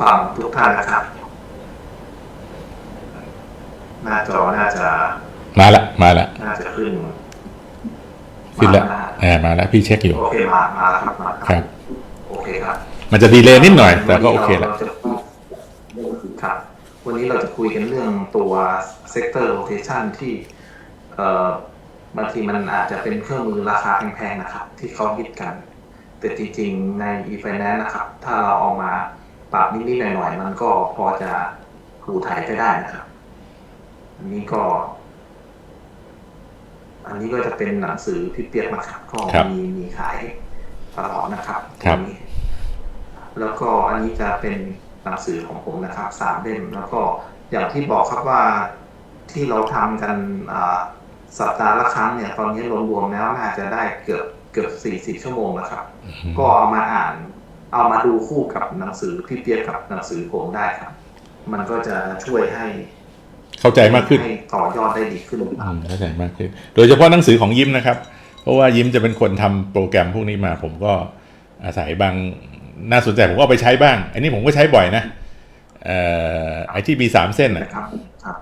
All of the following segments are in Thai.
กับผู้ฟังทุกท่านนะครับ หน้าจอน่าจะ มาละมาละน่าจะขึ้นขึ้นละมาแอบมาแล้วพี่เช็คอยู่ โอเคมามาแล้วครับมาครับ โอเคครับ มันจะดีเลย์นิดหน่อย แต่ก็โอเคละวันนี้ราจะครับ วันนี้เราจะคุยกันเรื่องตัว sector rotation ที่ เอ่อบางทีมันอาจจะเป็นเครื่องมือราคาแพงๆนะครับ ที่เขาฮิตกัน แต่จริงๆใน e-finance นะครับ ถ้าเราเอามา ปรับนิดๆหน่อยๆมันก็พอจะถูถ่ายไปได้นะครับ อันนี้ก็ อันนี้ก็จะเป็นหนังสือพี่เปียกนะครับก็ครับมีมีขายตลอดนะครับครับตงนี้แล้วก็อันนี้จะเป็นหนังสือของผมนะครับสามเล่มแล้วก็อย่างที่บอกครับว่าที่เราทำกันอ่าสัปดาห์ละครั้งเนี่ยตอนนี้รวมๆแล้วน่าจะได้เกือบเกือบสี่สิบชั่วโมงแล้วครับ ก็เอามาอ่าน เอามาดูคู่กับหนังสือพี่เปียกกับหนังสือผมได้ครับ มันก็จะช่วยให้ เข้าใจมากขึ้นให้ต่อยอดได้ดีขึ้นอืมเข้าใจมากขึ้น โดยเฉพาะหนังสือของยิ้มนะครับ เพราะว่ายิ้มจะเป็นคนทำโปรแกรมพวกนี้มา ผมก็อาศัยบางน่าสนใจผมก็เอาไปใช้บ้าง อันนี้ผมก็ใช้บ่อยนะเอ่อไอที่มีสามเส้นอะนะครับ ครับ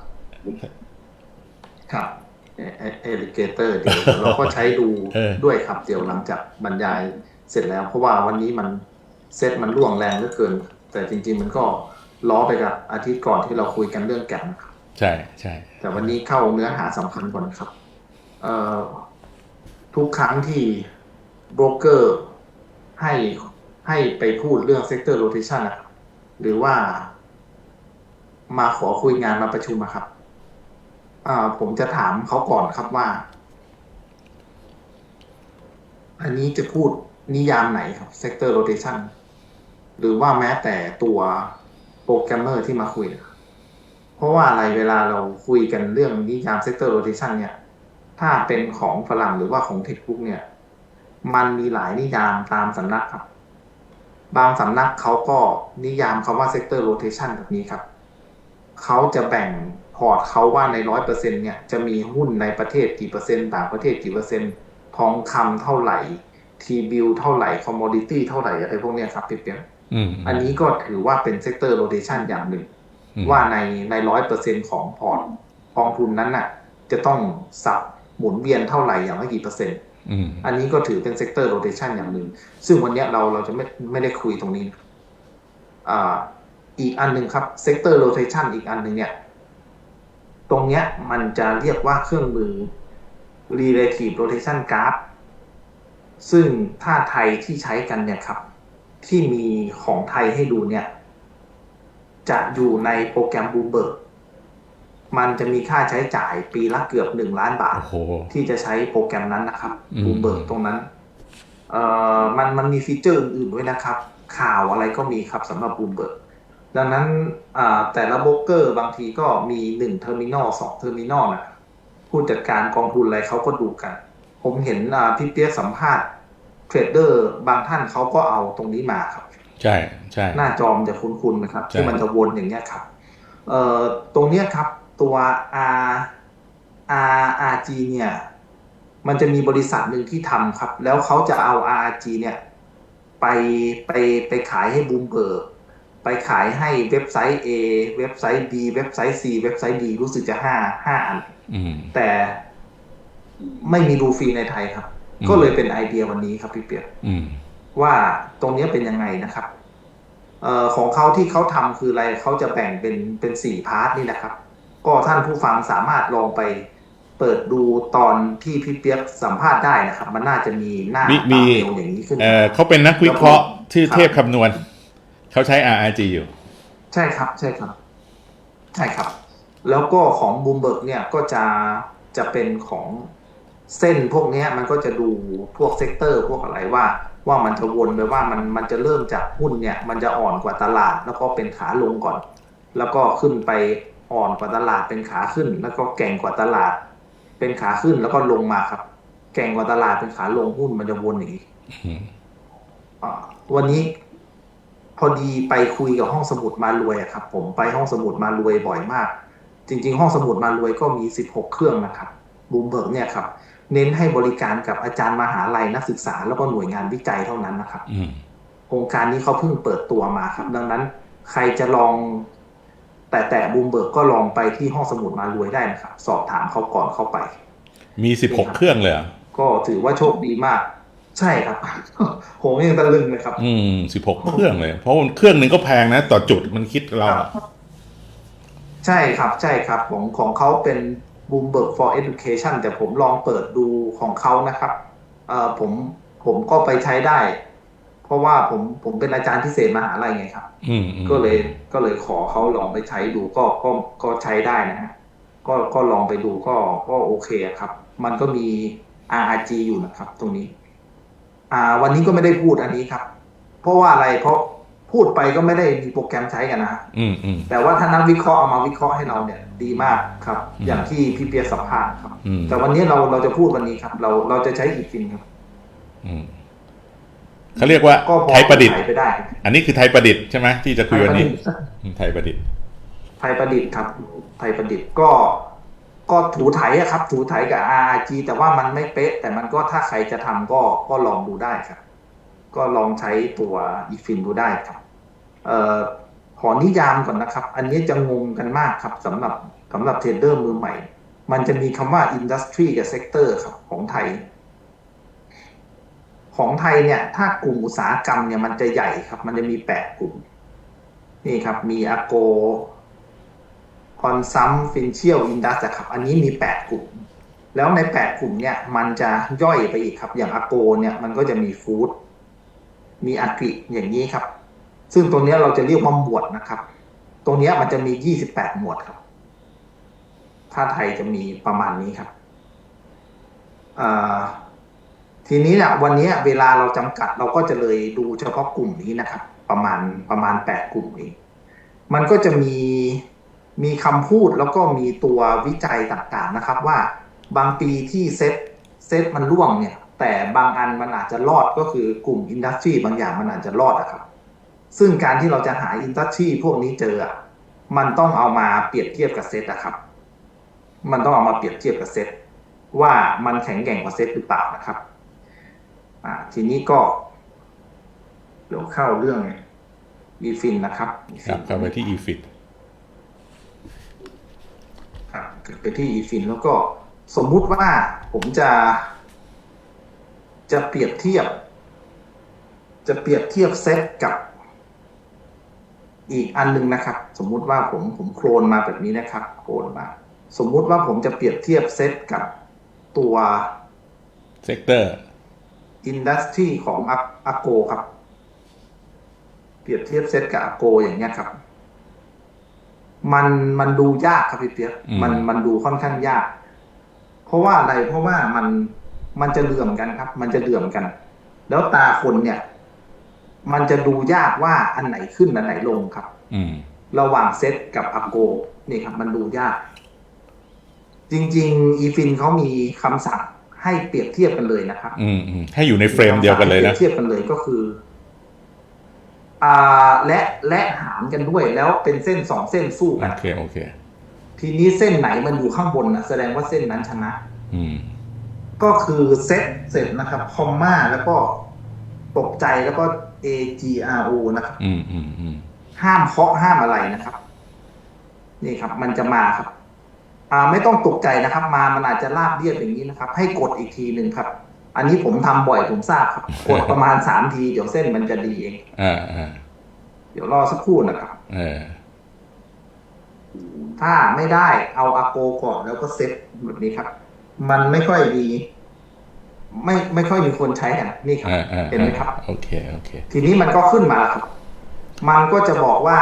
ครับเอลิเกเตอร์เดี๋ยวเราก็ใช้ดูเออด้วยครับ เดี๋ยวหลังจากบรรยายเสร็จแล้ว เพราะว่าวันนี้มัน เซตมันล่วงแรงเหลือเกิน แต่จริง ๆ มันก็ล้อไปกับอาทิตย์ก่อนที่เราคุยกันเรื่องแก่นนะครับใช่ใช่แต่วันนี้เข้าเนื้อหาสำคัญก่อนครับ เอ่อทุกครั้งที่โบรกเกอร์ให้ให้ไปพูดเรื่อง sector rotation นะครับหรือว่ามาขอคุยงานมาประชุมอะครับอ่าผมจะถามเขาก่อนครับว่า อันนี้จะพูดนิยามไหนครับ sector rotation หรือว่าแม้แต่ตัวโปรแกรมเมอร์ที่มาคุย เพราะว่าอะไรเวลาเราคุยกันเรื่องนิยาม sector rotation เนี่ย ถ้าเป็นของฝรั่งหรือว่าของเทคบุ๊กเนี่ย มันมีหลายนิยามตามสำนักครับ บางสำนักเขาก็นิยามคำว่า sector rotation แบบนี้ครับ เขาจะแบ่งพอร์ตเขาว่าในร้อยเปอร์เซ็นเนี่ยจะมีหุ้นในประเทศกี่เปอร์เซ็นต์ต่างประเทศกี่เปอร์เซ็นต์ทองคำเท่าไหร่ทีบิลเท่าไหร่คอมมอดิตี้เท่าไหร่อะไรพวกเนี้ยครับเปียก อืมอันนี้ก็ถือว่าเป็น sector rotation อย่างหนึ่งอืมว่าในในร้อยเปอร์เซ็นของพอร์ตกองทุนนั้นน่ะ จะต้องสับหมุนเวียนเท่าไหร่อย่างละกี่เปอร์เซ็นต์อืมอันนี้ก็ถือเป็นเซกเตอร์โรเทชันอย่างหนึ่ง ซึ่งวันเนี้ยเราเราจะไม่ไม่ได้คุยตรงนี้นะอ่าอีกอันหนึ่งครับเซกเตอร์โรเทชันอีกอันหนึ่งเนี่ย ตรงเนี้ยมันจะเรียกว่าเครื่องมือ relative rotation graph ซึ่งถ้าไทยที่ใช้กันเนี่ยครับ ที่มีของไทยให้ดูเนี่ย จะอยู่ในโปรแกรมบูเบิร์กมันจะมีค่าใช้จ่ายปีละเกือบหนึ่งล้านบาทโอ้โหที่จะใช้โปรแกรมนั้นนะครับอืมบูเบิร์กตรงนั้นเอ่อมันมันมีฟีเจอร์อื่นๆด้วยนะครับ ข่าวอะไรก็มีครับสำหรับบูเบิร์กดังนั้นอ่าแต่ละโบรกเกอร์บางทีก็มีหนึ่งเทอร์มินอลสองเทอร์มินอลนะผู้จัดการกองทุนอะไรเขาก็ดูกัน ผมเห็นอ่าพี่เปียกสัมภาษณ์ เทรดเดอร์บางท่านเขาก็เอาตรงนี้มาครับ ใช่ใช่หน้าจอมนจะคุ้นๆนะครับใช่ที่มันจะวนอย่างเนี้ยครับเอ่อตรงเนี้ยครับตัว R R R G เนี่ยมันจะมีบริษัทหนึ่งที่ทำครับ แล้วเขาจะเอา R G เนี่ยไปไปไปขายให้บูมเบิร์กไปขายให้เว็บไซต์ A เว็บไซต์ B เว็บไซต์ C เว็บไซต์ D รู้สึกจะห้าห้าอันอืมแต่ไม่มีดูฟรีในไทยครับอืม ก็เลยเป็นไอเดียวันนี้ครับพี่เปียกอืมว่าตรงเนี้ยเป็นยังไงนะครับเอ่อของเขาที่เขาทำคืออะไรเขาจะแบ่งเป็นเป็นสี่พาร์ทนี่นะครับ ก็ท่านผู้ฟังสามารถลองไปเปิดดูตอนที่พี่เปียกสัมภาษณ์ได้นะครับ มันน่าจะมีหน้ามีมีตาเมลอย่างนี้ขึ้นเออเขาเป็นนักวิเคราะห์ชื่อครับเทพคำนวณเขาใช้ RRG อยู่ ใช่ครับ ใช่ครับ ใช่ครับ แล้วก็ของบูมเบิร์กเนี่ยก็จะจะเป็นของ เส้นพวกเนี้ยมันก็จะดูพวกเซกเตอร์พวกอะไรว่าว่ามันจะวนไปว่ามันมันจะเริ่มจากหุ้นเนี่ยมันจะอ่อนกว่าตลาดแล้วก็เป็นขาลงก่อน แล้วก็ขึ้นไปอ่อนกว่าตลาดเป็นขาขึ้น แล้วก็แก่งกว่าตลาด เป็นขาขึ้นแล้วก็ลงมาครับ แก่งกว่าตลาดเป็นขาลงหุ้นมันจะวนอย่างนี้อืมอ่าวันนี้พอดีไปคุยกับห้องสมุดมารวยอะครับ ผมไปห้องสมุดมารวยบ่อยมาก จริง ๆ ห้องสมุดมารวยก็มี16เครื่องนะครับบูมเบิร์กเนี่ยครับ เน้นให้บริการกับอาจารย์มหาลัยนักศึกษา แล้วก็หน่วยงานวิจัยเท่านั้นนะครับอืมโครงการนี้เขาเพิ่งเปิดตัวมาครับ ดังนั้น ใครจะลอง แต่แต่บูมเบิร์กก็ลองไปที่ห้องสมุดมารวยได้นะครับ สอบถามเขาก่อนเข้าไป มีสิบหกเครื่องเลยเหรอก็ถือว่าโชคดีมาก ใช่ครับผมยังตะลึงเลยครับ อืมสิบหกเครื่องเลย เพราะมันเครื่องหนึ่งก็แพงนะ ต่อจุดมันคิดเราอะใช่ครับ ใช่ครับ ของของเขาเป็น Bloomberg for Education แต่ผมลองเปิดดูของเขานะครับเอ่อผมผมก็ไปใช้ได้ เพราะว่าผมผมเป็นอาจารย์พิเศษมหาลัยไงครับอืมอืมก็เลยก็เลยขอเขาลองไปใช้ดูก็ก็ก็ใช้ได้นะฮะก็ก็ลองไปดูก็ก็โอเคอะครับ มันก็มี RRG อยู่นะครับ ตรงนี้ อ่า วันนี้ก็ไม่ได้พูดอันนี้ครับ เพราะว่าอะไรเพราะ พูดไปก็ไม่ได้มีโปรแกรมใช้กันนะฮะอืมอืมแต่ว่าถ้านักวิเคราะห์เอามาวิเคราะห์ให้เราเนี่ยดีมากครับอืมอย่างที่พี่เปียสัมภาษณ์ครับอืมแต่วันนี้เราเราจะพูดวันนี้ครับ เราเราจะใช้อีฟินครับ อืมเขาเรียกว่าก็พอไทยประดิษฐ์ขายไปได้ครับอันนี้คือไทยประดิษฐ์ใช่ไหมที่จะคุยวันนี้ไทยประดิษฐ์อืมไทยประดิษฐ์ ไทยประดิษฐ์ครับ ไทยประดิษฐ์ก็ก็ถูไถอะครับ ถูไถกับ RRG แต่ว่ามันไม่เป๊ะ แต่มันก็ถ้าใครจะทำก็ก็ลองดูได้ครับ ก็ลองใช้ตัวอีฟินดูได้ครับเอ่อขอนิยามก่อนนะครับ อันนี้จะงงกันมากครับสำหรับสำหรับเทรดเดอร์มือใหม่ มันจะมีคำว่า industry กับ sector ครับของไทย ของไทยเนี่ย ถ้ากลุ่มอุตสาหกรรมเนี่ยมันจะใหญ่ครับ มันจะมีแปดกลุ่ม นี่ครับ มีอโกคอนซัมฟินเชียลอินดัสครับ อันนี้มีแปดกลุ่ม แล้วในแปดกลุ่มเนี่ย มันจะย่อยไปอีกครับ อย่างอโกเนี่ยมันก็จะมีฟู้ด มีอักิอย่างนี้ครับ ซึ่งตรงนี้เราจะเรียกว่าหมวดนะครับ ตรงนี้มันจะมียี่สิบแปดหมวดครับ ถ้าไทยจะมีประมาณนี้ครับทีนี้นี่ยวันนี้เวลาเราจำกัดเราก็จะเลยดูเฉพาะกลุ่มนี้นะครับ ประมาณประมาณแปดกลุ่มเองมันก็จะมีมีคำพูดแล้วก็มีตัววิจัยต่างๆนะครับ ว่าบางปีที่เซ็ตเซ็ตมันร่วงเนี่ย แต่บางอันมันอาจจะรอดก็คือกลุ่มอินดัสทรีบางอย่างมันอาจจะรอดอะครับ ซึ่งการที่เราจะหาอินดัสทรีพวกนี้เจออะมันต้องเอามาเปรียบเทียบกับเซตอะครับ มันต้องเอามาเปรียบเทียบกับเซตว่ามันแข็งแกร่งกว่าเซตหรือเปล่านะครับอ่าทีนี้ก็เดี๋ยวเข้าเรื่องอีฟินนะครับครับเข้าไปที่ EFIT ครับไปที่อีฟินแล้วก็สมมุติว่าผมจะ จะเปรียบเทียบ จะเปรียบเทียบเซตกับ อีกอันหนึงนะครับ สมมุติว่าผมผมโคลนมาแบบนี้นะครับโคลนมา สมมุติว่าผมจะเปรียบเทียบเซตกับตัวเซกเตอร์อินดัสทรีของอาโกครับ เปรียบเทียบเซตกับอาโกอย่างเงี้ยครับ มันมันดูยากครับพี่เปียกอืมมันมันดูค่อนข้างยาก เพราะว่าอะไรเพราะว่ามัน มันจะเหลื่อมกันครับ มันจะเหลื่อมกัน แล้วตาคนเนี่ย มันจะดูยากว่าอันไหนขึ้นอันไหนลงครับ อืมระหว่างเซตกับอาโกนี่ครับ มันดูยาก จริง ๆ อีฟินเขามีคำสั่งให้เปรียบเทียบกันเลยนะครับ อืมอืมให้อยู่ในเฟรมเดียวกันเลยนะปรีบเทียบกันเลยก็คือ อ่าและและหารกันด้วยแล้วเป็นเส้นสองเส้นสู้กัโอนเคโอเค ทีนี้เส้นไหนมันอยู่ข้างบนนะแสดงว่าเส้นนั้นชนะ อืม ก็คือเซตเสร็จนะครับ คอมมาแล้วก็ตกใจแล้วก็ A G R O นะครับ อืมอืมอืมห้ามเคาะห้ามอะไรนะครับ นี่ครับ มันจะมาครับ อ่า ไม่ต้องตกใจนะครับ มามันอาจจะลาบเรียบอย่างนี้นะครับ ให้กดอีกทีหนึ่งครับ อันนี้ผมทำบ่อยผมทราบครับ กดประมาณสามที เดี๋ยวเส้นมันจะดีเองอ่าอ่าเดี๋ยวรอสักครู่นะครับ เออถ้าไม่ได้เอาอาโกก่อนแล้วก็เซตแบบนี้ครับ มันไม่ค่อยดี ไม่ไม่ค่อยมีคนใช้กันนี่ครับอ่าอ่าเห็นไหมครับโอเคโอเค ทีนี้มันก็ขึ้นมาแล้วครับ มันก็จะบอกว่า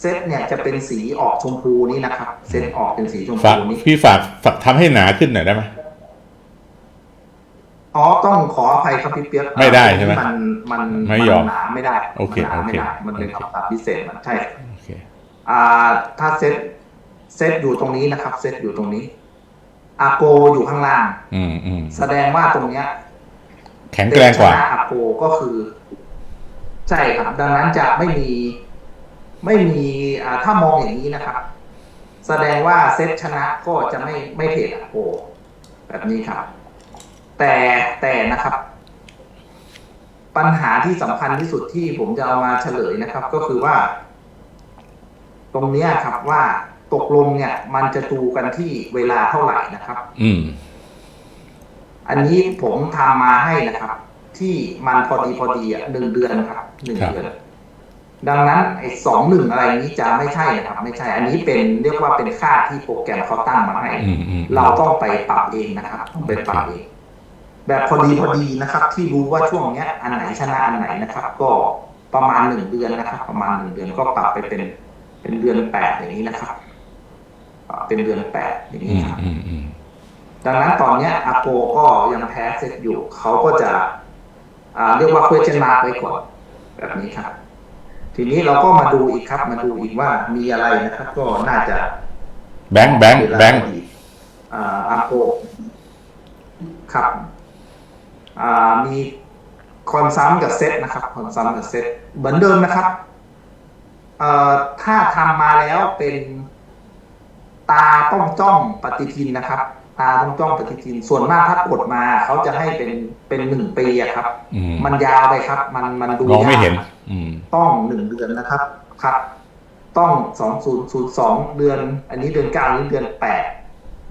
เซตเนี่ยจะเป็นสีออกชมพูนี้นะครับ เซตออกเป็นสีชมฝากพูนี้พี่ฝากฝากทำให้หนาขึ้นหน่อยได้ไหมอ๋อต้องขออภัยครับพี่เปียกไม่ได้ใช่ไหมมันมันไม่ยอมนหนาไม่ได้โอเคมันหนาไม่ได้โอเคมันเป็นโอเคคำสั่งพิเศษมันใช่โอเคอ่าถ้าเซตเซตอยู่ตรงนี้นะครับ เซตอยู่ตรงนี้ อาโกอยู่ข้างล่าง อืมอืมแสดงว่าตรงเนี้ยแข็งแกร่งกว่าเซตชนะอาโกก็คือ ใช่ครับ ดังนั้นจะไม่มี ไม่มีอ่าถ้ามองอย่างนี้นะครับ แสดงว่าเซตชนะก็จะไม่ไม่เทรดอาโก แบบนี้ครับ แต่แต่นะครับ ปัญหาที่สำคัญที่สุดที่ผมจะเอามาเฉลยนะครับ ก็คือว่า ตรงเนี้ยครับว่า ตกลงเนี่ย มันจะดูกันที่เวลาเท่าไหร่นะครับ อืม อันนี้ผมทำมาให้นะครับ ที่มันพอดีพอดีอะหนึ่งเดือนครับหนึ่งครับเดือน ดังนั้นไอ้สองหนึ่งอะไรนี้จะไม่ใช่นะครับ ไม่ใช่ อันนี้เป็นเรียกว่าเป็นค่าที่โปรแกรมเขาตั้งมาให้ อืมอืมเราต้องไปปรับเองนะครับต้องไปปรับเอง แบบพอดีพอดีนะครับ ที่รู้ว่าช่วงเนี้ย อันไหนชนะอันไหนนะครับ ก็ประมาณหนึ่งเดือนนะครับ ประมาณหนึ่งเดือนก็ปรับไปเป็น เป็นเดือนแปดอย่างนี้นะครับปรับ เป็นเดือนแปดอย่างอืนี้มครับอืมอืมดังนั้นตอนเนี้ยอาโปก็ยังแพ้เซตอยู่ เขาก็จะอ่าเรียกว่า question mark ไว้ก่อนแบบนี้ครับ ทีนี้เราก็มาดูอีกครับ มาดูอีกว่ามีอะไรนะครับ ก็น่าจะ แบงค์แบงค์แบงค์อ่าอาโปครับอ่ามีคอนซัมกับเซตนะครับคอนซัมกับเซตเหมือนเดิมนะครับเอ่อถ้าทำมาแล้วเป็น ตาต้องจ้องปฏิทินนะครับ ตาต้องจ้องปฏิทิน ส่วนมากถ้ากดมาเขาจะให้เป็นเป็นหนึ่งปีอะครับ อืม มันยาวไปครับ มันมันดูมองไม่เห็นยากอืม ต้องหนึ่งเดือนนะครับครับ ต้องสองศูนย์ศูนย์สองเดือน อันนี้เดือนเก้านี้เดือนแปด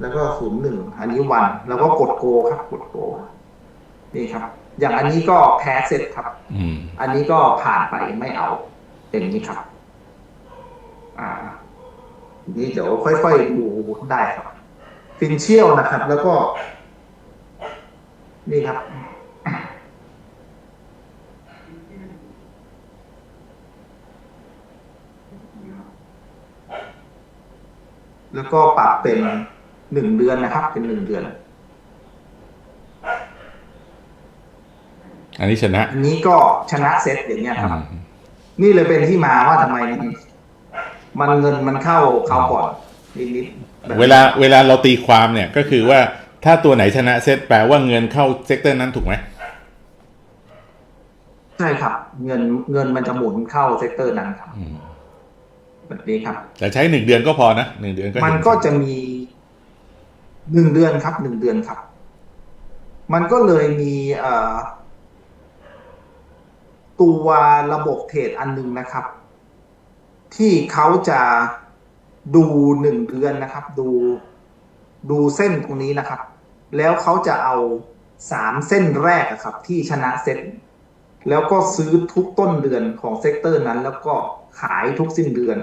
แล้วก็ศูนย์หนึ่งอันนี้วัน แล้วก็กดโกครับ กดโกนี่ครับ อย่างอันนี้ก็แพ้เสร็จครับ อืม อันนี้ก็ผ่านไปไม่เอาอย่างนี้ครับ อ่า นี่เดี๋ยวค่อยๆดูได้ครับฟินเชียลนะครับ แล้วก็ นี่ครับ แล้วก็ปรับเป็นหนึ่งเดือนนะครับ เป็นหนึ่งเดือน อันนี้ชนะ อันนี้ก็ชนะเซตอย่างเงี้ยครับอืมนี่เลยเป็นที่มาว่าทำไม มันมันเงินมันเข้าเขาก่อนนิดๆแบบเวลาเวลาเราตีความเนี่ยก็คือว่าถ้าตัวไหนชนะเซตแปลว่าเงินเข้าเซกเตอร์นั้นถูกไหมใช่ครับ เงินเงินมันจะหมุนเข้าเซกเตอร์นั้นครับอืมแบบนี้ครับ แต่ใช้หนึ่งเดือนก็พอนะหนึ่งเดือนก็เห็มันก็จะมีหนึ่งเดือนครับหนึ่งเดือนครับ มันก็เลยมีเอ่อตัวระบบเทรดอันหนึงนะครับ ที่เขาจะดูหนึ่งเดือนนะครับ ดูดูเส้นตรงนี้นะครับ แล้วเขาจะเอาสามเส้นแรกอะครับ ที่ชนะเซ็ตแล้วก็ซื้อทุกต้นเดือนของเซกเตอร์นั้น แล้วก็ขายทุกสิ้นเดือน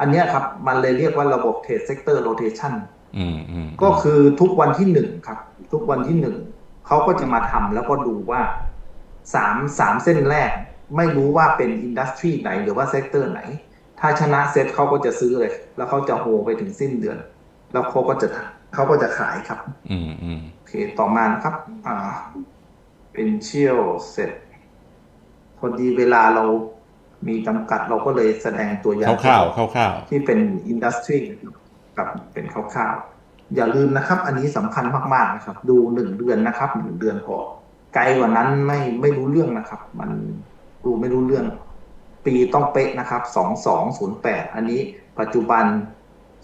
อันเนี้ยครับ มันเลยเรียกว่าระบบเทรดเซกเตอร์โรเทชันอืมอืมก็คือทุกวันที่หนึ่งครับ ทุกวันที่หนึ่งเขาก็จะมาทำแล้วก็ดูว่าสามสามเส้นแรก ไม่รู้ว่าเป็นอินดัสทรีไหนหรือว่าเซกเตอร์ไหน ถ้าชนะเซ็ตเขาก็จะซื้อเลย แล้วเขาจะโฮไปถึงสิ้นเดือน แล้วเขาก็จะเขาก็จะขายครับ อืมอืมโอเค ต่อมานะครับ อ่า เป็นเชียลเสร็จพอดีเวลาเรามีจำกัดเราก็เลยแสดงตัวอย่างคร่าวๆคร่าวที่เป็นอินดัสทรีกับเป็นคร่าวๆอย่าลืมนะครับ อันนี้สำคัญมากๆนะครับ ดูหนึ่งเดือนนะครับหนึ่งเดือนพอไกลกว่านั้นไม่ไม่รู้เรื่องนะครับ มันดูไม่รู้เรื่อง ปีต้องเป๊ะนะครับสองสองศูนย์แปดอันนี้ปัจจุบัน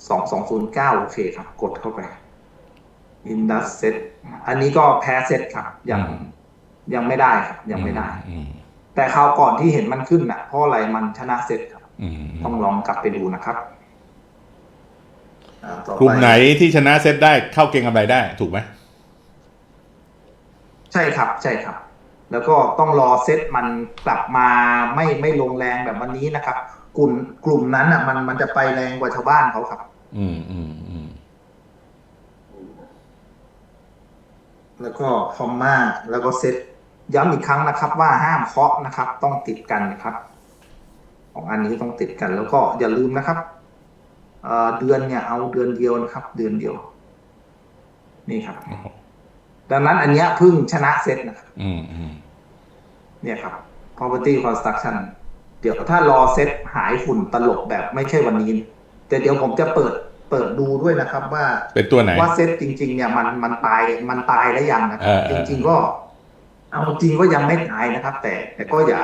สองสองศูนย์เก้าโอเคครับ กดเข้าไป อินดัสเซตอันนี้ก็แพ้เซตครับ ยังยังไม่ได้ครับๆยังไม่ได้อืมแต่คราวก่อนที่เห็นมันขึ้นน่ะ เพราะอะไรมันชนะเซตครับอืมต้องลองกลับไปดูนะครับอ่าต่อปกลุ่มไหนที่ชนะเซตได้เข้าเก็งกำไรได้ถูกไหม ใช่ครับ ใช่ครับ แล้วก็ต้องรอเซตมันกลับมาไม่ไม่ลงแรงแบบวันนี้นะครับ กลุ่มกลุ่มนั้นอะ มันมันจะไปแรงกว่าชาวบ้านเขาครับ อืมอืมอืมแล้วก็คอมมาแล้วก็เซตย้ำอีกครั้งนะครับ ว่าห้ามเคาะนะครับ ต้องติดกันนะครับของอันนี้ต้องติดกัน แล้วก็อย่าลืมนะครับเอ่อเดือนเนี่ยเอาเดือนเดียวนะครับ เดือนเดียว นี่ครับโอ้โหดังนั้นอันเนี้ยเพิ่งชนะเซตนะครับ อืมอืม เนี่ยครับ property construction เดี๋ยวถ้ารอเซตหายฝุ่นตลบแบบไม่ใช่วันนี้ แต่เดี๋ยวผมจะเปิดเปิดดูด้วยนะครับว่าเป็นตัวไหนว่าเซตจริง ๆ เนี่ยมันมันตายมันตายแล้วยังนะคเอรับอเอจอริง ๆก็ เอาจริงก็ยังไม่ตายนะครับ แต่ แต่ก็อย่า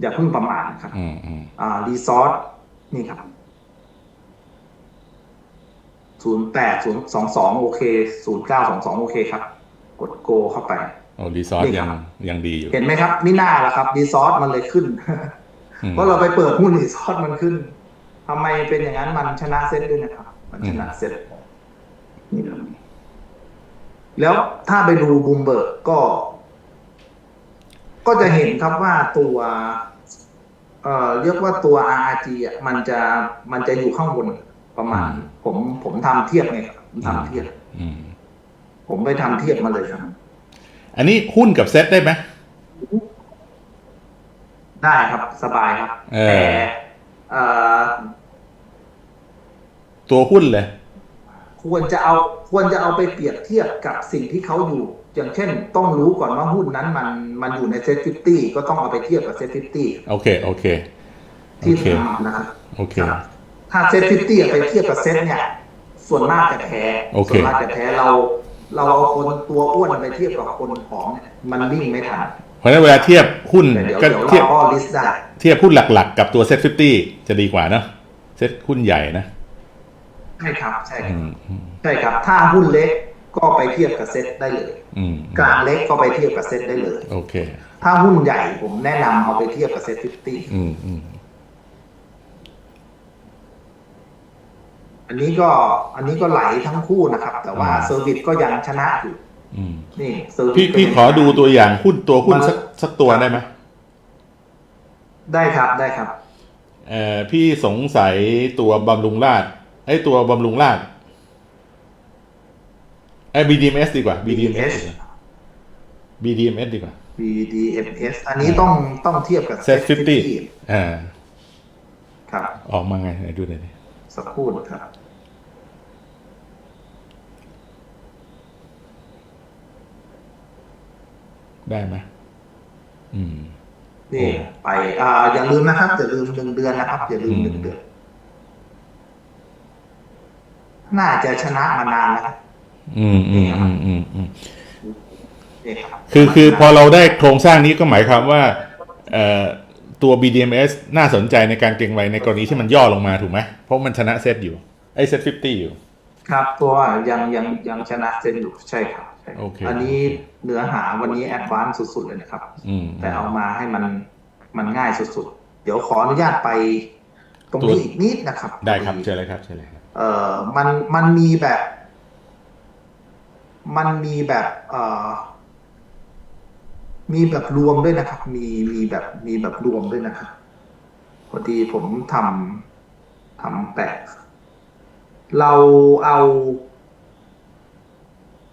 อย่าเพิ่งประมาทนะครับอืมอืมอ่ารีซอสนี่ครับศูนย์แปดศูนย์สองสองโอเคศูนย์เก้าสองสองโอเคครับ กดโกเข้าไป โโอ้รีซอร์นี่ยังครับ ยังดีอยู่ เห็นไหมครับนี่หน้าละครับรีซอสมันเลยขึ้น อืม เพราะเราไปเปิดหุ้นรีซอสมันขึ้นทำไมเป็นอย่างนั้นมันชนะเซ็ตด้วยนะครับ มันชนะเซ็ตนี่ครับแล้วถ้าไปดูบูมเบิร์กก็ ก็จะเห็นครับว่าตัว เอ่อเรียกว่าตัว RRG อะมันจะมันจะอยู่ข้างบนประมาณผมผมทำเทียบไงครับผมทำเทียบ อืม ผมไปทำเทียบมาเลยครับ อันนี้หุ้นกับเซ็ตได้ไหมได้ครับสบายครับเออแต่เอ่อตัวหุ้นเลย ควรจะเอาควรจะเอาไปเปรียบเทียบกับสิ่งที่เขาอยู่ อย่างเช่น ต้องรู้ก่อนว่าหุ้นนั้นมันมันอยู่ในเซ็ตฟิฟตี้ก็ต้องเอาไปเทียบกับเซ็ตฟิฟตี้โอเค โอเค โอที่เค ทำนะครับโอเค ครับถ้าเซ็ตฟิฟตี้ไปเทียบกับเซ็ตเนี่ย ส่วนมากจะแพ้โอเค ส่วนมากจะแพ้เรา เราเอาคนตัวอ้วนไปเทียบกับคนผอมเนี่ยมันวิ่งไม่ทันเพราะฉะนั้นเวลาเทียบหุ้นแต่เดี๋ยวก็เดี๋ยวเทียบเราก็ลิสต์ได้ เทียบหุ้นหลักๆ กับตัวเซ็ตฟิฟตี้จะดีกว่าเนอะเซ็ตหุ้นใหญ่นะใช่ครับใช่คอืรับมอืมใช่ครับ ถ้าหุ้นเล็กก็ไปเทียบกับเซ็ตได้เลย อืมกลางเล็กก็ไปเทียบกับเซ็ตได้เลย โอเค ถ้าหุ้นใหญ่ผมแนะนำเอาไปเทียบกับเซ็ตฟิฟตี้อืมอืม อันนี้ก็อันนี้ก็ไหลทั้งคู่นะครับ แต่ว่าเซอร์วิสก็ยังชนะอยู่อืมนี่เซอร์วิสพี่ก็พี่ยังขอดูตัวอย่างหุ้นตัวหุ้นมันสักสักตัวได้ไหมได้ครับได้ครับเอ่อพี่สงสัยตัวบำรุงราชไอ้ยตัวบำรุงราชไอ้ BDMs ดีกว่า BDMs ดีกว่า BDMs ดีกว่า BDMs อันนี้ต้องต้องเทียบกับ Set 50 50อ่าครับ ออกมาไงไหนดูหน่อยดิสักครู่นะครับ ได้ไหมอืม นี่ไปอ่าอย่าลืมนะครับอย่าลืมหนึ่งเดือนนะครับอย่าลืมหนึ่งเดือน น่าจะชนะมานานแล้วครับอืมอืมอืมอืมอืมนี่ครับคือคือพอเราได้โครงสร้างนี้ก็หมายความว่าเอ่อตัว BDMs น่าสนใจในการเก็งไว้ในกรณีที่มันย่อลงมาถูกไหมเพราะมันชนะเซตอยู่ไอ้เซต50อยู่ ครับ ตัวยังยังยังชนะเซนอยู่ใช่ครับใช่ โอเคอันนี้เนื้อหาวันนี้แอดวานซ์สุดๆเลยนะครับ อืมแต่เอามาให้มันมันง่ายสุดๆ เดี๋ยวขออนุญาตไป ตรงนี้อีกนิดนะครับได้ครับเชิญเลยครับเชิญเลยครับ เอ่อมันมันมีแบบ มันมีแบบเอ่อมีแบบรวมด้วยนะครับ มีมีแบบมีแบบรวมด้วยนะครับพอดีผมทำทำแปลกเราเอา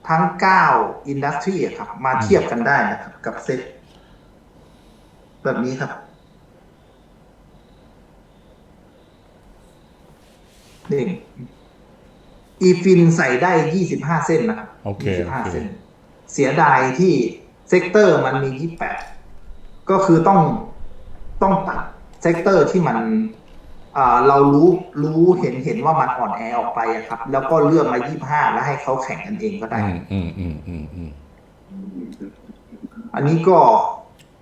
ทั้งเก้าอินดัสทรีครับ มาเทียบกันได้นะครับ กับเซ็ตแบบนี้ครับ นี่อีฟินใส่ได้ยี่สิบห้าเส้นนะครับโอเคยี่สิบโอห้าเคเส้น เสียดายที่เซกเตอร์มันมียี่แปดก็คือต้องต้องตัดเซกเตอร์ที่มันอ่า เรารู้รู้เห็นเห็นว่ามันอ่อนแอออกไปอะครับ แล้วก็เลือกมายี่ห้าแล้วให้เขาแข่งกันเองก็ได้อืมอืมอืมอืมอืมอันนี้ก็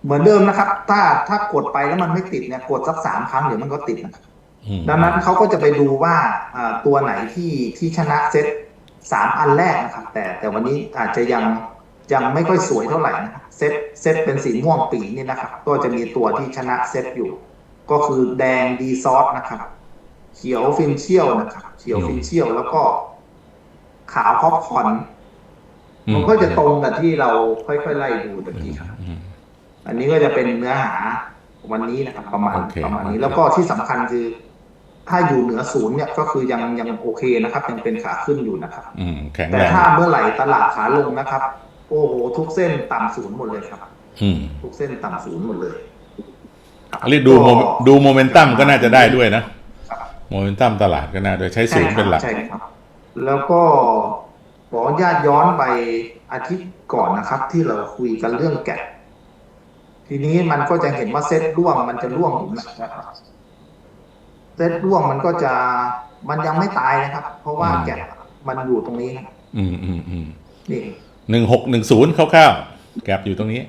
เหมือนเดิมนะครับ ถ้าถ้ากดไปแล้วมันไม่ติดเนี่ยกดสักสามครั้งเดี๋ยวมันก็ติดนะครับอืมดังนั้นเขาก็จะไปดูว่าอ่าตัวไหนที่ที่ชนะเซตสามอันแรกนะครับ แต่แต่วันนี้อาจจะยังยังไม่ค่อยสวยเท่าไหร่นะครับเซตเซตเป็นสีม่วงปีนี่นะครับ ก็จะมีตัวที่ชนะเซตอยู่ ก็คือแดงดีซอสนะครับ เขียวฟินเชียลนะครับ เขียวฟินเชียลแล้วก็ขาวพอปคอร์นมันก็จะตรงกับที่เราค่อยๆไล่ดูตะกี้ครับอืมอันนี้ก็จะเป็นเนื้อหาวันนี้นะครับประมาณโอเคประมาณนี้แล้วก็ที่สำคัญคือ ถ้าอยู่เหนือศูนย์เนี่ยก็คือยังยังโอเคนะครับ ยังเป็นขาขึ้นอยู่นะครับอืมแข็งแต่แรงถ้าเมื่อไหร่ตลาดขาลงนะครับ โอ้โหทุกเส้นต่ำศูนย์หมดเลยครับอืมทุกเส้นต่ำศูนย์หมดเลย เรียกดูโมดูโมเมนตัมก็น่าจะได้ด้วยนะ โมเมนตัมตลาดก็น่าด้วยใช้ศูนย์เป็นหลัก ใช่ครับ แล้วก็ขออนุญาตย้อนไปอาทิตย์ก่อนนะครับ ที่เราคุยกันเรื่องแกะ ทีนี้มันก็จะเห็นว่าเซตร่วงมันจะร่วงอยู่นะครับเซตร่วงมันก็จะมันยังไม่ตายนะครับ เพราะว่าอืมแกะมันอยู่ตรงนี้นะอืมอืมอืมนี่หนึ่งหกหนึ่งศูนย์คร่าวๆแกลบอยู่ตรงนี้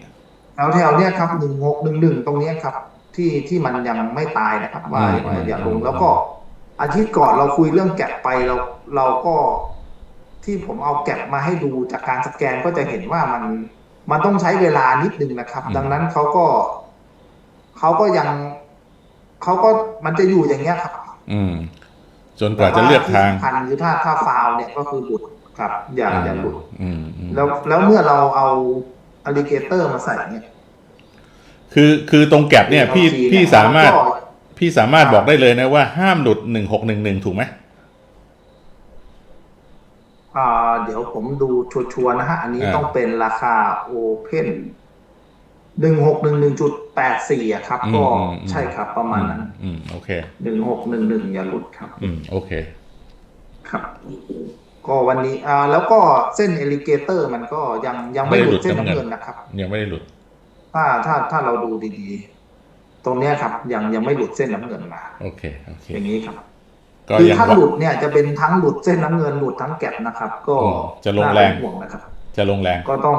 แถวแถวๆเนี้ยครับหนึ่งหกหนึ่งหนึ่งตรงเนี้ยครับ ที่ที่มันยังไม่ตายนะครับว่าอืมว่าอย่าลงแล้วก็อาทิตย์ก่อนเราคุยเรื่องแกะไปเราเราก็ที่ผมเอาแกะมาให้ดูจากการสแกนก็จะเห็นว่ามันมันต้องใช้เวลานิดนึงนะครับอืมดังนั้นเขาก็เขาก็ยังเขาก็มันจะอยู่อย่างเงี้ยครับ อืม จนกว่าจะเลือกทางแต่ว่ที่สำคัญคือถ้าถ้าฟาวล์เนี่ยก็คือหลุดครับ อย่าอย่าหลุดอืมอืมแล้วแล้วเมื่อเราเอาอ l ลิเกเตอร์มาใส่เนี่ย คือคือตรงแก็บเนี่ยพี่บางทีพี่เนี่ยสามารถก็ พี่สามารถครับบอกได้เลยนะว่าห้ามหลุดหนึ่งหกหนึ่งหนึ่งถูกไหมอ่าเดี๋ยวผมดูชัวร์ๆนะฮะ อันนี้อ่าต้องเป็นราคาโอเพนหนึ่งหกหนึ่งหนึ่งจุดแปดสี่อะครับ ก็ใช่ครับประมาณนั้นอืม โอเค หนึ่งหกหนึ่งหนึ่งอย่าหลุดครับ อืม โอเค ครับ ก็วันนี้อ่าแล้วก็เส้นเอลิเกเตอร์มันก็ยังยังไม่หลุดเส้นน้ำเงินนะครับ ยังไม่ได้หลุด ถ้าถ้าถ้าเราดูดีๆ ตรงเนี้ยครับ ยังยังไม่หลุดเส้นน้ำเงินมา โอเคโอเคอย่างนี้ครับก็คือยังถ้าบอกหลุดเนี่ยจะเป็นทั้งหลุดเส้นน้ำเงินหลุดทั้งแก็บนะครับ ก็อืมจะลงแรงน่าเป็นห่วงนะครับ จะลงแรงก็ต้อง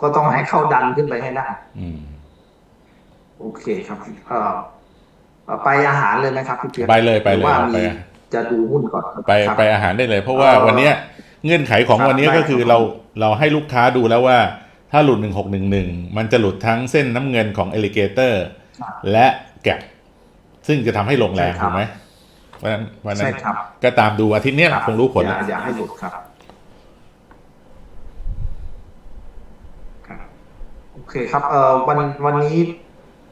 ก็ต้องให้เข้าดันขึ้นไปให้ได้อืมโอเคครับเอ่อเอ่อไปอาหารเลยไหมครับพี่เปียกไปเลยไปเลยหรือว่าไปมีจะดูหุ้นก่อนไปครับไปอาหารได้เลย เพราะว่าเอ่อวันเนี้ยเงื่อนไขของครับวันนี้ได้ก็คือครับเราเราให้ลูกค้าดูแล้วว่า ถ้าหลุดหนึ่งหกหนึ่งหนึ่งมันจะหลุดทั้งเส้นน้ำเงินของเอลิเกเตอร์ครับและแก็บซึ่งจะทำให้ลงแรงใช่ครัถูบกไหมเพราะฉะนั้นวันนั้ใช่นครับก็ตามดูอาทิตย์เนี้ยคงรู้ผลอย่าแล้วอย่าให้หลุดครับครับโอเคครับเอ่อวันวันนี้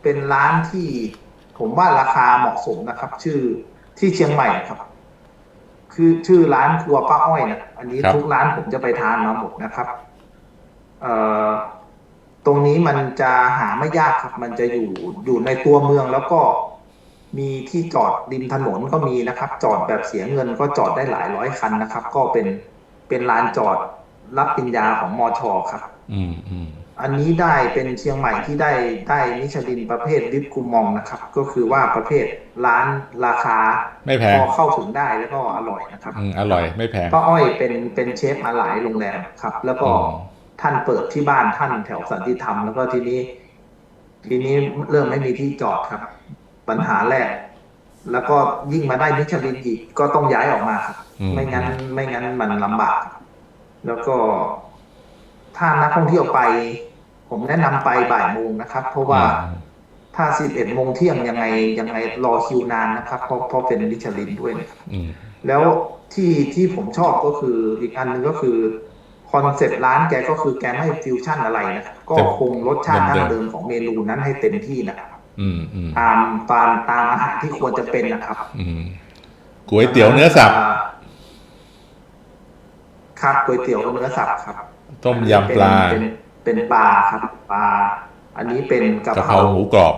เป็นร้านที่ผมว่าราคาเหมาะสมนะครับ ชื่อที่เชียงใหม่ครับ คือชื่อร้านครัวป้าอ้อยนะอันนี้ครับทุกร้านผมจะไปทานมาหมดนะครับเอ่อ ตรงนี้มันจะหาไม่ยากครับ มันจะอยู่อยู่ในตัวเมืองแล้วก็มีที่จอดริมถนนก็มีนะครับ จอดแบบเสียเงินก็จอดได้หลายร้อยคันนะครับ ก็เป็นเป็นลานจอดรับปริญญาของมอชอครับ อืมอืมอันนี้ได้เป็นเชียงใหม่ที่ได้ได้มิชลินประเภทลิฟคูมองนะครับ ก็คือว่าประเภทร้านราคา ไม่แพพงอเข้าถึงได้แล้วก็อร่อยนะครับ อืมอร่อยไม่แพงป้าอ้อยเป็นเป็นเชฟมาหลายโรงแรมครับ แล้วก็อืม ท่านเปิดที่บ้านท่านแถวสันติธรรมแล้วก็ทีนี้ ทีนี้เริ่มไม่มีที่จอดครับ ปัญหาแรก แล้วก็ยิ่งมาได้มิชลินอีกก็ต้องย้ายออกมาครับอืมไม่งั้น ไม่งั้นมันลำบากครับแล้วก็ถ้านักท่องเที่ยวไป ผมแนะนำไปบ่ายโมงนะครับ เพราะว่าถ้าสิบเอ็ดโมงเที่ยงยังไงยังไงรอคิวนานนะครับเพราะเพราะเป็นมิชลินด้วยนะครับอืมแล้วที่ที่ผมชอบก็คืออีกอันหนึ่งก็คือ คอนเซ็ปต์ร้านแกก็คือแกไม่ฟิวชั่นอะไรนะครับก็คงรสชาติดั้งเดิมของเมนูนั้นให้เต็มที่นะครับอืมอืมตามตามตามอาหารที่ควรจะเป็นนะครับอืมก๋วยเตี๋ยวเนื้อสับครับก๋วยเตี๋ยวเนื้อสับครับ ต้มยำปลาเป็นเป็นปลาครับปลาอันนี้เป็นกะกะเพเพราราหมูกรอบ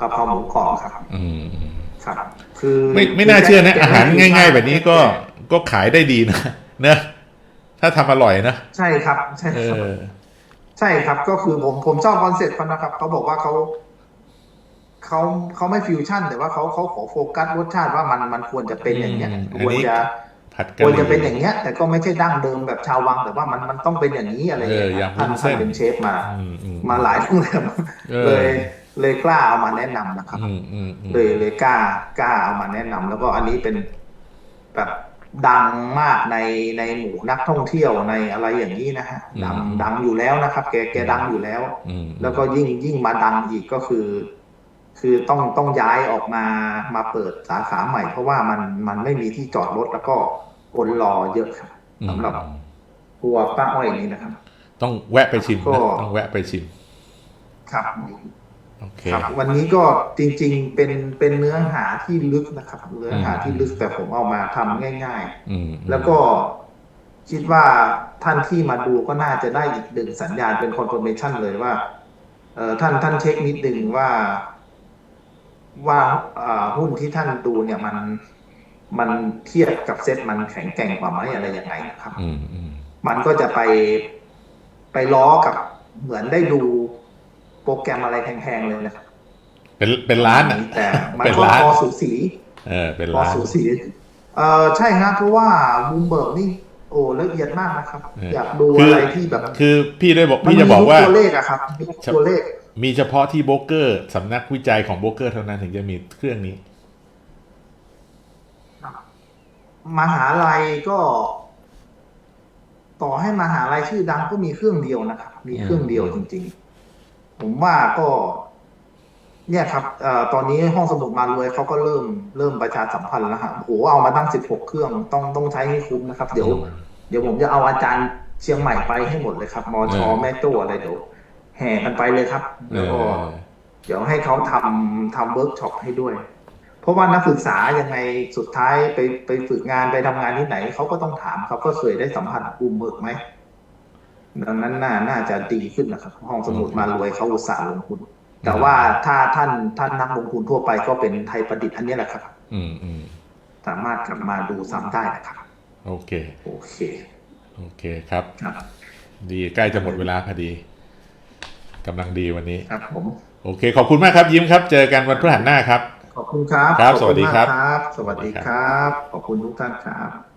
กะเพราหมูกรอบครับอืมอืมครับ คือไม่ไม่น่าเชื่อนะ อาหารง่าย ๆ แบบนี้ก็ก็ขายได้ดีนะเนอะ ถ้าทำอร่อยนะใช่ครับ ใช่เอครับอใช่ครับก็คือผมผมชอบคอนเซ็ปต์เขานะครับเขาบอกว่าเขาเขาเขาไม่ฟิวชั่น แต่ว่าเขาเขาขอโฟกัสรสชาติว่ามันมันควรจะเป็นอย่างเงี้ยอืมควรจะผัดคกะวรหจะเป็นอรี่ย่างเงี้ย แต่ก็ไม่ใช่ดั้งเดิมแบบชาววัง แต่ว่ามันมันต้องเป็นอย่างนี้อะไรอย่างเงี้เอออยย่างท่านวุ้นเส้ท่านนเป็นเชฟมาอืมอืมมาหลายโรงแรมเออเลยเลยกล้าเอามาแนะนำนะครับอืมอืมอืมเลยเลยกล้ากล้าเอามาแนะนำแล้วก็อันนี้เป็นแบบ ดังมากในในหมู่นักท่องเที่ยวในอะไรอย่างนี้นะฮะดังดังอยู่แล้วนะครับ แกแกดังอยู่แล้วอืมแล้วก็ยิ่งยิ่งมาดังอีกก็คือ คือต้องต้องย้ายออกมามาเปิดสาขาใหม่ เพราะว่ามันมันไม่มีที่จอดรถแล้วก็คนรอเยอะครับอืมสำหรับครัวป้าอ้อยนี้นะครับ ต้องแวะไปชิมก็นะต้องแวะไปชิม ครับ โอเคครับวันนี้ก็จริงๆเป็นเป็นเนื้อหาที่ลึกนะครับเนื้อหาที่ลึกแต่ผมเอามาทำง่ายอืมๆแล้วก็คิดว่าท่านที่มาดูก็น่าจะได้อีกหนึ่งสัญญาณเป็นคอนเฟิร์มชันเลยว่าเอ่อท่านท่านเช็คนิดนึงว่าว่าอ่าหุ้นที่ท่านดูเนี่ยมันมันเทียบกับเซ็ตมันแข็งแกร่งกว่าไหมอะไรยังไงนะครับอืมอืมมันก็จะไปไปล้อกับเหมือนได้ดู โปรแกรมอะไรแพงๆเลยนะครับเป็นเป็นร้านอะแต่มันเป็นก็ร้านพอสูสี เออ เป็นพอร้านสูสีเออใช่ครับเพราะว่าบูมเบิร์กนี่โอ้ละเอียดมากนะครับเอออยากดูคืออะไรที่แบบ คือพี่ได้บอกมันพี่มีจะบอกว่าตัวเลขอะครับมีตัวเลข มีเฉพาะที่โบรกเกอร์สำนักวิจัยของโบรกเกอร์เท่านั้นถึงจะมีเครื่องนี้ มหาลัยก็ ต่อให้มหาลัยชื่อดังก็มีเครื่องเดียวนะครับ มีเครื่องเดียวจริง ๆ ผมว่าก็ เนี่ยครับเอ่อตอนนี้ห้องสมุดมารวยเขาก็เริ่มเริ่มประชาสัมพันธ์แล้วฮะโอ้โหเอามาตั้งสิบหกเครื่องต้องต้องใช้ให้คุ้มนะครับ เดี๋ยว เดี๋ยวผมจะเอาอาจารย์เชียงใหม่ไปให้หมดเลยครับมอชอเออแม่โจ้อะไรเดี๋ยวแห่กันไปเลยครับเอแล้วก็อเดี๋ยวให้เขาทำทำเวิร์กช็อปให้ด้วย เพราะว่านักศึกษายังไงสุดท้ายไปไปฝึกงานไปทำงานที่ไหนเขาก็ต้องถามเขาก็เคยได้สัมผัสกลุ่มเบิกไหม ดังนั้นน่าน่าจะดีขึ้นนะครับห้องสมุดมารวยเขาอุตส่าห์ลงทุน แต่ว่าถ้าท่านท่านนักลงทุนทั่วไปก็เป็นไทยประดิษฐ์อันนี้แหละครับ อืมอืมสามารถกลับมาดูซ้ำได้นะครับ โอเค โอเค โอเคครับ ครับ ดีใกล้จะหมดเวลาพอดีกำลังดีวันนี้ ครับผม โอเค ขอบคุณมากครับ ยิ้มครับ เจอกันวันพฤหัสหน้าครับ ขอบคุณครับ ครับขอณสวัสดีครับมากสวัสดีครับ ขอบคุณทุกท่านครับ